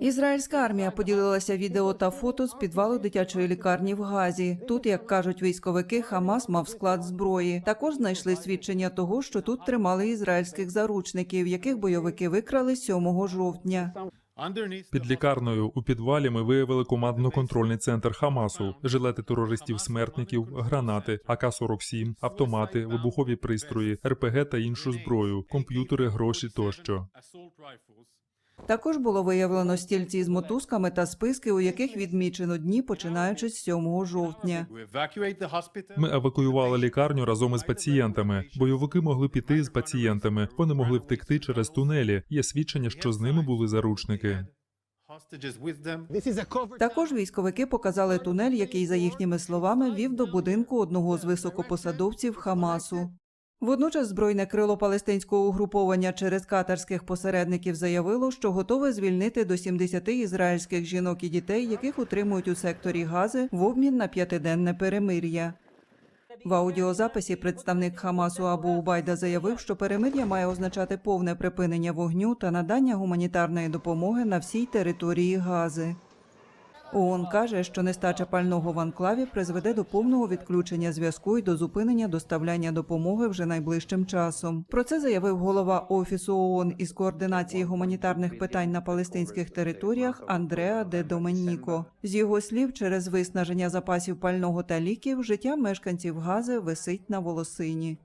Ізраїльська армія поділилася відео та фото з підвалу дитячої лікарні в Газі. Тут, як кажуть військовики, Хамас мав склад зброї. Також знайшли свідчення того, що тут тримали ізраїльських заручників, яких бойовики викрали 7 жовтня. Під лікарнею у підвалі ми виявили командно-контрольний центр Хамасу, жилети терористів-смертників, гранати, АК-47, автомати, вибухові пристрої, РПГ та іншу зброю, комп'ютери, гроші тощо. Також було виявлено стільці з мотузками та списки, у яких відмічено дні, починаючи з 7 жовтня. Ми евакуювали лікарню разом із пацієнтами. Бойовики могли піти з пацієнтами. Вони могли втекти через тунелі. Є свідчення, що з ними були заручники. Також військовики показали тунель, який, за їхніми словами, вів до будинку одного з високопосадовців Хамасу. Водночас збройне крило палестинського угруповання через катарських посередників заявило, що готове звільнити до 70 ізраїльських жінок і дітей, яких утримують у секторі Гази в обмін на п'ятиденне перемир'я. В аудіозаписі представник Хамасу Абу Убайда заявив, що перемир'я має означати повне припинення вогню та надання гуманітарної допомоги на всій території Гази. ООН каже, що нестача пального в анклаві призведе до повного відключення зв'язку і до зупинення доставляння допомоги вже найближчим часом. Про це заявив голова офісу ООН із координації гуманітарних питань на палестинських територіях Андреа де Доменіко. З його слів, через виснаження запасів пального та ліків життя мешканців Гази висить на волосині.